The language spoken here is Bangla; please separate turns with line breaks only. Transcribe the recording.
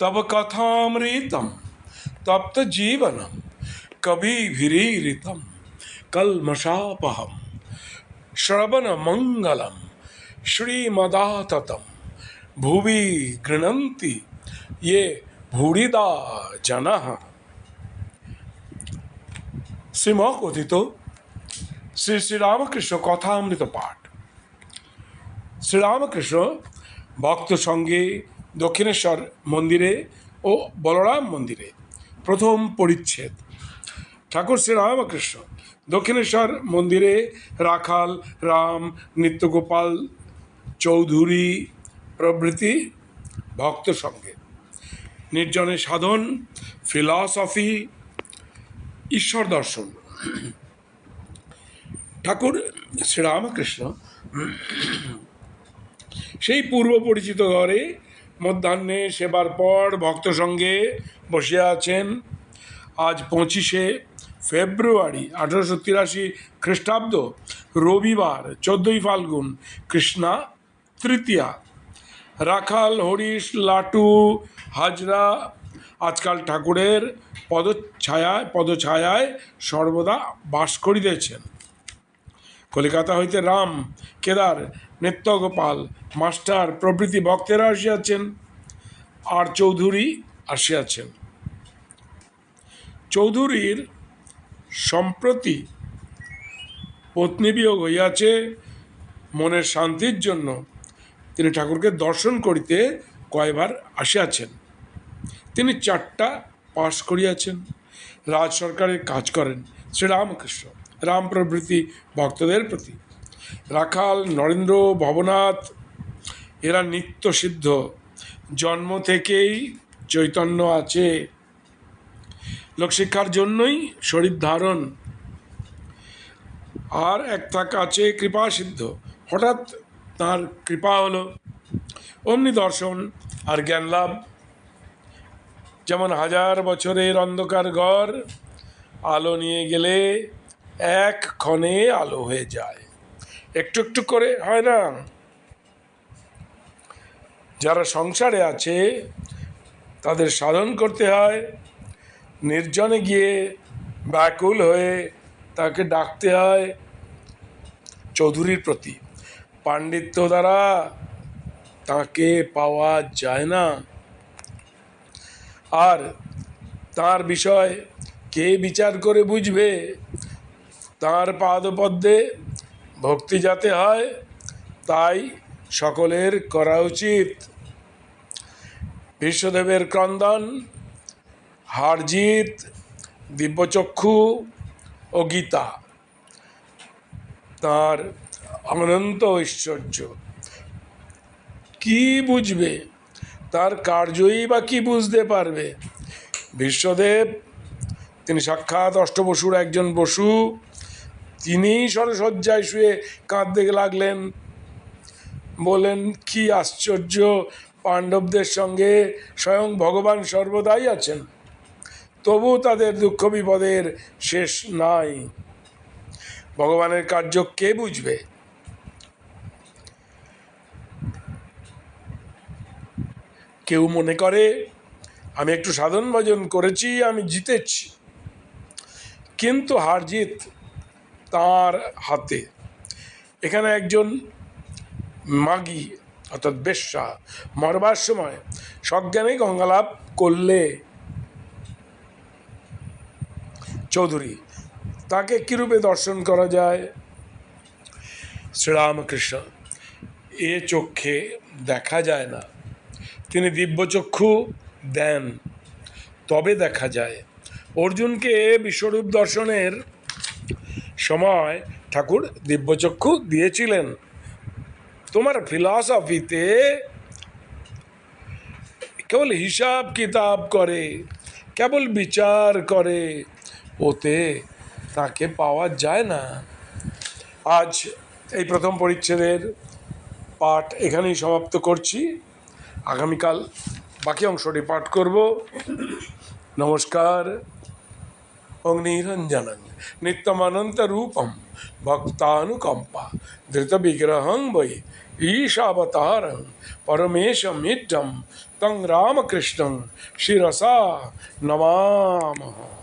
तब कथामृतम तप्त जीवनम कभी भीरीरितम कलमशापहम श्रवण मंगलम श्रीमदाततम भुवि गृणन्ति ये ভুড়িদা জানাহ শ্রীম কথিত শ্রী শ্রীরামকৃষ্ণ কথামৃত পাঠ শ্রীরামকৃষ্ণ ভক্ত সঙ্গে দক্ষিণেশ্বর মন্দিরে ও বলরাম মন্দিরে। প্রথম পরিচ্ছেদ। ঠাকুর শ্রীরামকৃষ্ণ দক্ষিণেশ্বর মন্দিরে রাখাল, রাম, নিত্যগোপাল, চৌধুরী প্রভৃতি ভক্ত সঙ্গে। নির্জনে সাধন, ফিলসফি, ঈশ্বর দর্শন। ঠাকুর শ্রীরামকৃষ্ণ সেই পূর্ব পরিচিত ঘরে মধ্যাহ্নে সেবার পর ভক্ত সঙ্গে বসে আছেন। আজ পঁচিশে ফেব্রুয়ারি আঠারোশো তিরাশি খ্রিস্টাব্দ, রবিবার, চোদ্দোই ফাল্গুন, কৃষ্ণা তৃতীয়া। রাখাল, হরিশ, লাটু, হাজরা, আজকাল ঠাকুরের পদছায়ায় পদছায়ায় সর্বদা বাস করিতেছেন। কলিকাতা হইতে রাম, কেদার, নিত্যগোপাল, মাস্টার, প্রভৃতি ভক্তেরা আসিয়াছেন আর চৌধুরী আসিয়াছেন। চৌধুরীর সম্প্রতি পত্নী বিয়োগ হইয়াছে মনের শান্তির জন্য। তিনি ঠাকুরকে দর্শন করিতে কয়বার আসিয়াছেন। তিনি চারটা পাশ করিয়াছেন। রাজ সরকারের কাজ করেন। শ্রীরামকৃষ্ণ। রাম প্রভৃতি ভক্তদের প্রতি। রাখাল, নরেন্দ্র, ভবনাথ, এরা নিত্য সিদ্ধ। জন্ম থেকেই চৈতন্য আছে। লোকশিক্ষার জন্যই শরীর ধারণ। আর এক থাক আছে কৃপা সিদ্ধ। হঠাৎ তার কৃপা হলো। অমনি দর্শন আর জ্ঞান লাভ। যেমন হাজার বছরের অন্ধকার ঘর, আলো নিয়ে গেলে এক ক্ষণে আলো হয়ে যায়। একটু একটু করে, হয় না? যারা সংসারে আছে, তাদের সাধন করতে হয়। নির্জনে গিয়ে ব্যাকুল হয়ে তাকে ডাকতে হয় চৌধুরীর প্রতি। পাণ্ডিত্য দ্বারা তাকে পাওয়া যায় না। আর তার বিষয় কে বিচার করে বুঝবে? তার পাদপদ্মে ভক্তি যাতে হয়, তাই সকলের করা উচিত। বিশ্বদেবের ক্রন্দন হারজিত দিব্যচক্ষু ও গীতা তার অনন্ত ঐশ্বর্য। কি বুঝবে? তার কার্যই বা কি বুঝতে পারবে? বিশ্বদেব, তিনি সাক্ষাৎ অষ্টবসুর একজন বসু তিনি সরসজ্জায় শুয়ে কাঁদতে লাগলেন। বলেন কি আশ্চর্য! পাণ্ডবদের সঙ্গে স্বয়ং ভগবান সর্বদাই আছেন। তবু তাদের দুঃখ বিপদের শেষ নাই। ভগবানের কার্য কে বুঝবে? কেউ মনে করে, আমি একটু সাধন ভজন করেছি, আমি জিতেছি। কিন্তু হার জিত তাঁর হাতে। এখানে একজন মাগি, অর্থাৎ বেশ্যা, মরবার সময় সজ্ঞানে গঙ্গালাভ করলে চৌধুরী, তাকে কীরূপে দর্শন করা যায়? শ্রীরামকৃষ্ণ, এ চক্ষে দেখা যায় না। তিনি দিব্যচক্ষু দেন, তবে দেখা যায়। অর্জুনকে বিশ্বরূপ দর্শনের সময় ঠাকুর দিব্যচক্ষু দিয়েছিলেন। তোমার ফিলসফিতে কেবল হিসাব কিতাব করে, কেবল বিচার করে, ওতে তাকে পাওয়া যায় না। আজ এই প্রথম পরিচ্ছেদের পাঠ এখানেই সমাপ্ত করছি। আগামীকাল বাকি অংশটি পাঠ করব। নমস্কার। अग्निरंजनं नित्यमनंत रूपम भक्तानुकंपा धृत विग्रह वै ईशावतारं परमेशमिड्ढं तं रामकृष्णं शिरसा नमामः।